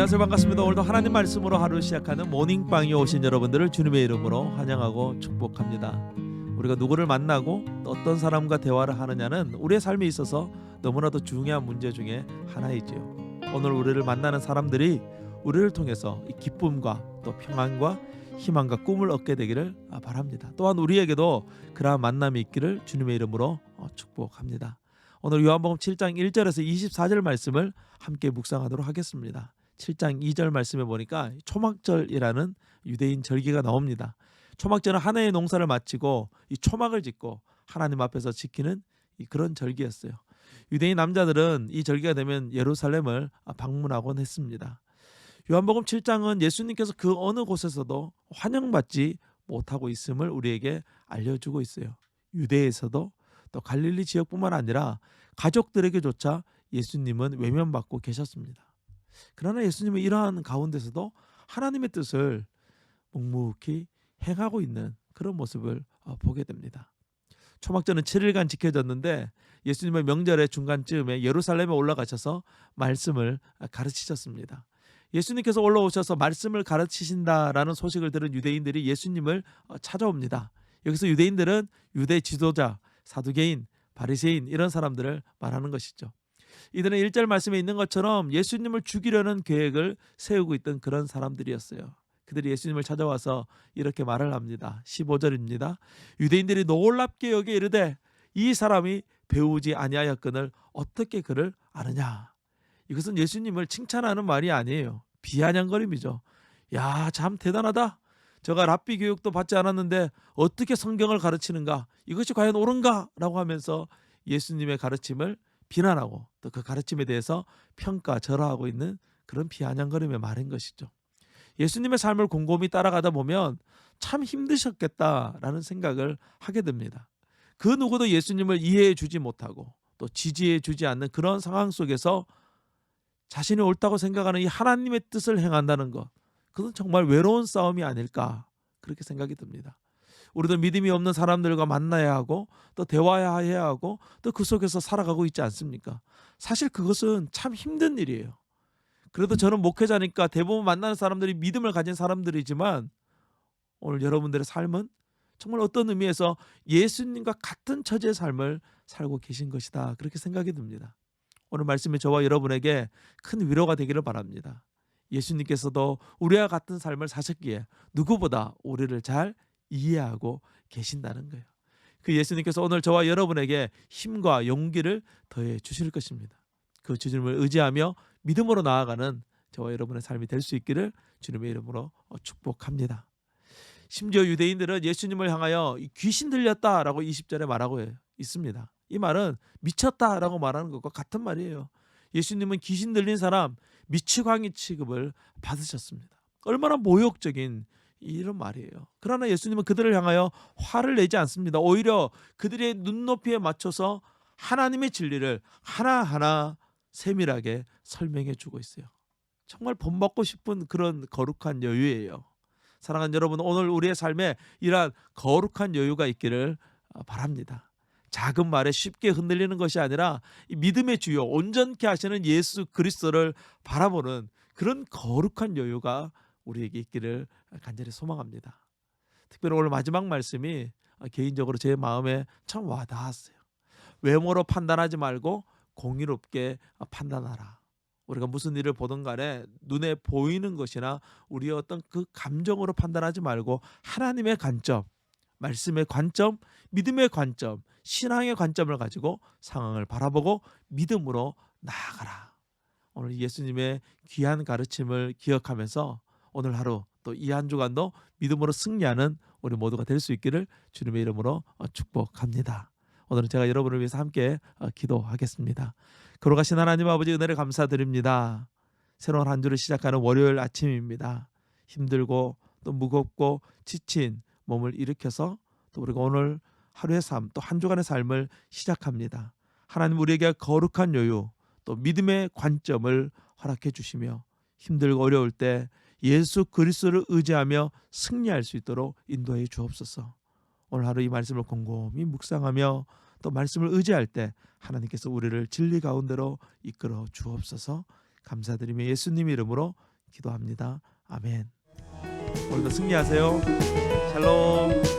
안녕하세요. 반갑습니다. 오늘도 하나님 말씀으로 하루 시작하는 모닝빵이 오신 여러분들을 주님의 이름으로 환영하고 축복합니다. 우리가 누구를 만나고 또 어떤 사람과 대화를 하느냐는 우리의 삶에 있어서 너무나도 중요한 문제 중에 하나이지요. 오늘 우리를 만나는 사람들이 우리를 통해서 이 기쁨과 또 평안과 희망과 꿈을 얻게 되기를 바랍니다. 또한 우리에게도 그러한 만남이 있기를 주님의 이름으로 어, 축복합니다. 오늘 요한복음 7장 1절에서 24절 말씀을 함께 묵상하도록 하겠습니다. 7장 2절 말씀에 보니까 초막절이라는 유대인 절기가 나옵니다. 초막절은 한 해의 농사를 마치고 이 초막을 짓고 하나님 앞에서 지키는 이 그런 절기였어요. 유대인 남자들은 이 절기가 되면 예루살렘을 방문하곤 했습니다. 요한복음 7장은 예수님께서 그 어느 곳에서도 환영받지 못하고 있음을 우리에게 알려주고 있어요. 유대에서도 또 갈릴리 지역뿐만 아니라 가족들에게조차 예수님은 외면받고 계셨습니다. 그러나 예수님은 이러한 가운데서도 하나님의 뜻을 묵묵히 행하고 있는 그런 모습을 어, 보게 됩니다. 초막절은 7일간 지켜졌는데 예수님의 명절의 중간쯤에 예루살렘에 올라가셔서 말씀을 가르치셨습니다. 예수님께서 올라오셔서 말씀을 가르치신다라는 소식을 들은 유대인들이 예수님을 어, 찾아옵니다. 여기서 유대인들은 유대 지도자, 사두개인, 바리새인 이런 사람들을 말하는 것이죠. 이들은 1절 말씀에 있는 것처럼 예수님을 죽이려는 계획을 세우고 있던 그런 사람들이었어요. 그들이 예수님을 찾아와서 이렇게 말을 합니다. 15절입니다. 유대인들이 놀랍게 여기 이르되 이 사람이 배우지 아니하였거늘 어떻게 그를 아느냐. 이것은 예수님을 칭찬하는 말이 아니에요. 비아냥거림이죠. 야, 참 대단하다. 저가 랍비 교육도 받지 않았는데 어떻게 성경을 가르치는가? 이것이 과연 옳은가?라고 하면서 예수님의 가르침을 비난하고 또 그 가르침에 대해서 평가 절하하고 있는 그런 비아냥거림의 말인 것이죠. 예수님의 삶을 곰곰이 따라가다 보면 참 힘드셨겠다라는 생각을 하게 됩니다. 그 누구도 예수님을 이해해 주지 못하고 또 지지해 주지 않는 그런 상황 속에서 자신이 옳다고 생각하는 이 하나님의 뜻을 행한다는 것. 그건 정말 외로운 싸움이 아닐까 그렇게 생각이 듭니다. 우리도 믿음이 없는 사람들과 만나야 하고 또 대화해야 하고 또 그 속에서 살아가고 있지 않습니까? 사실 그것은 참 힘든 일이에요. 그래도 저는 목회자니까 대부분 만나는 사람들이 믿음을 가진 사람들이지만 오늘 여러분들의 삶은 정말 어떤 의미에서 예수님과 같은 처지의 삶을 살고 계신 것이다. 그렇게 생각이 듭니다. 오늘 말씀이 저와 여러분에게 큰 위로가 되기를 바랍니다. 예수님께서도 우리와 같은 삶을 사셨기에 누구보다 우리를 잘 이해하고 계신다는 거예요. 그 예수님께서 오늘 저와 여러분에게 힘과 용기를 더해 주실 것입니다. 그 주님을 의지하며 믿음으로 나아가는 저와 여러분의 삶이 될 수 있기를 주님의 이름으로 축복합니다. 심지어 유대인들은 예수님을 향하여 귀신 들렸다라고 20절에 말하고 있습니다. 이 말은 미쳤다라고 말하는 것과 같은 말이에요. 예수님은 귀신 들린 사람 미치광이 취급을 받으셨습니다. 얼마나 모욕적인 이런 말이에요. 그러나 예수님은 그들을 향하여 화를 내지 않습니다. 오히려 그들의 눈높이에 맞춰서 하나님의 진리를 하나하나 세밀하게 설명해 주고 있어요. 정말 본받고 싶은 그런 거룩한 여유예요. 사랑하는 여러분, 오늘 우리의 삶에 이러한 거룩한 여유가 있기를 바랍니다. 작은 말에 쉽게 흔들리는 것이 아니라 믿음의 주요 온전케 하시는 예수 그리스도를 바라보는 그런 거룩한 여유가 우리에게 있기를 간절히 소망합니다. 특별히 오늘 마지막 말씀이 개인적으로 제 마음에 참 와닿았어요. 외모로 판단하지 말고 공의롭게 판단하라. 우리가 무슨 일을 보든 간에 눈에 보이는 것이나 우리의 어떤 그 감정으로 판단하지 말고 하나님의 관점, 말씀의 관점, 믿음의 관점, 신앙의 관점을 가지고 상황을 바라보고 믿음으로 나아가라. 오늘 예수님의 귀한 가르침을 기억하면서 오늘 하루 또 이 한 주간도 믿음으로 승리하는 우리 모두가 될 수 있기를 주님의 이름으로 축복합니다. 오늘은 제가 여러분을 위해서 함께 기도하겠습니다. 걸어가신 하나님 아버지 은혜를 감사드립니다. 새로운 한 주를 시작하는 월요일 아침입니다. 힘들고 또 무겁고 지친 몸을 일으켜서 또 우리가 오늘 하루의 삶, 또 한 주간의 삶을 시작합니다. 하나님 우리에게 거룩한 여유, 또 믿음의 관점을 허락해 주시며 힘들고 어려울 때 예수 그리스도를 의지하며 승리할 수 있도록 인도해 주옵소서. 오늘 하루 이 말씀을 곰곰이 묵상하며 또 말씀을 의지할 때 하나님께서 우리를 진리 가운데로 이끌어 주옵소서. 감사드리며 예수님 이름으로 기도합니다. 아멘. 오늘도 승리하세요. 샬롬.